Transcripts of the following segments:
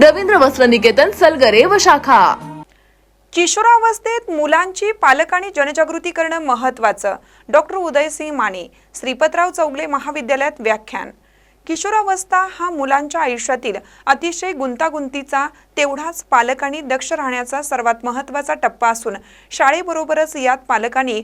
रवींद्र वस्त्र निकेतन सलगरे व शाखा. किशोरावस्थेत मुलांची पालकांनी जनजागृती करणं महत्त्वाचं. डॉक्टर उदयसिंह माने श्रीपतराव चौगले महाविद्यालयात व्याख्यान. किशोरावस्था हा मुलांच्या आयुष्यातील अतिशय गुंतागुंतीचा तेवढाच पालकांनी दक्ष राहण्याचा सर्वात महत्त्वाचा टप्पा असून शाळेबरोबरच यात पालकांनी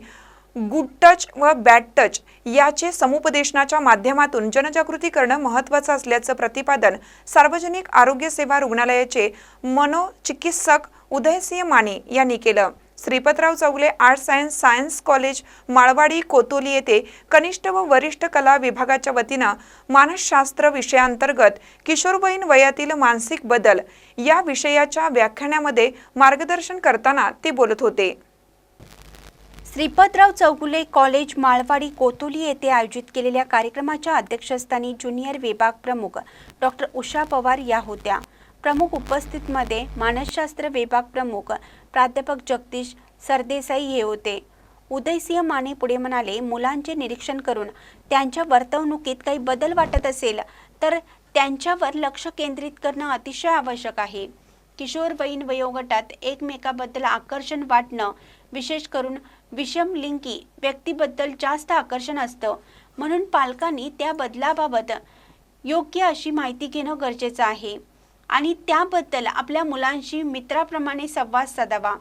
गुड टच व बॅड टच याचे समुपदेशनाच्या माध्यमातून जनजागृती करणं महत्त्वाचं असल्याचं प्रतिपादन सार्वजनिक आरोग्य सेवा रुग्णालयाचे मनोचिकित्सक उदयसिंह माने यांनी केलं. Shripatrao Chaugale art science science college Malwadi Kotoli येथे कनिष्ठ व वरिष्ठ कला विभागाच्या वतीनं मानसशास्त्र विषयाअंतर्गत किशोरवयीन वयातील मानसिक बदल या विषयाच्या व्याख्यानामध्ये मार्गदर्शन करताना ते बोलत होते. श्रीपतराव चौगुले कॉलेज माळवाडी कोतुली येथे आयोजित केलेल्या कार्यक्रमाच्या अध्यक्षस्थानी ज्युनियर विभाग प्रमुख डॉक्टर उषा पवार या होत्या. प्रमुख उपस्थितमध्ये मानसशास्त्र विभाग प्रमुख प्राध्यापक जगदीश सरदेसाई हे होते. उदयसिंह माने पुढे म्हणाले मुलांचे निरीक्षण करून त्यांच्या वर्तवणुकीत काही बदल वाटत असेल तर त्यांच्यावर लक्ष केंद्रित करणं अतिशय आवश्यक आहे. किशोरवयीन वयोगटात एकमेकाबद्दल आकर्षण वाटणं विशेष करून विषम लिंगी व्यक्तीबद्दल जास्त आकर्षण असतं. म्हणून पालकांनी त्या बदलाबाबत योग्य अशी माहिती घेणं गरजेचं आहे. आणि त्याबद्दल आपल्या मुलांशी मित्राप्रमाणे संवाद साधावा.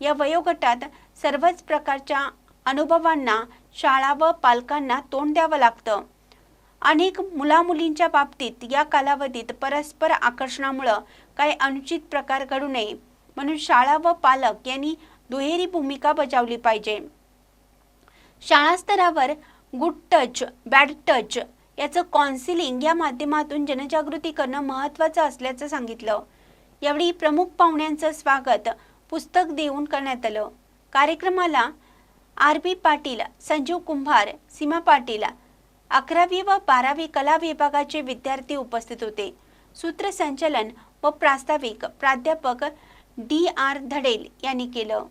या वयोगटात सर्वच प्रकारच्या अनुभवांना शाळा व पालकांना तोंड द्यावं लागतं. अनेक मुलामुलींच्या बाबतीत या कालावधीत परस्पर आकर्षणामुळं काही अनुचित प्रकार घडू नये म्हणून शाळा व पालक यांनी दुहेरी भूमिका बजावली पाहिजे. शाळा स्तरावर गुड टच बॅड टच याचं कॉन्सिलिंग या माध्यमातून जनजागृती करणं महत्त्वाचं असल्याचं सांगितलं. यावेळी प्रमुख पाहुण्यांचं स्वागत पुस्तक देऊन करण्यात आलं. कार्यक्रमाला आर बी पाटील संजीव कुंभार सीमा पाटील अकरावी व बारावी कला विभागाचे विद्यार्थी उपस्थित होते. सूत्रसंचलन व प्रास्ताविक प्राध्यापक डी आर धडेल यांनी केलं.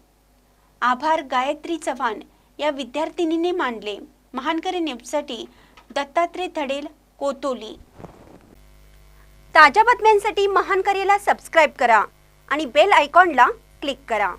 आभार गायत्री चव्हाण या विद्यार्थिनीने मांडले महानकरी न्यूजसाठी दत्तात्रय धडेल कोतोली. ताज्या बातम्यांसाठी महानकरीला सबस्क्राईब करा आणि बेल आयकॉनला क्लिक करा.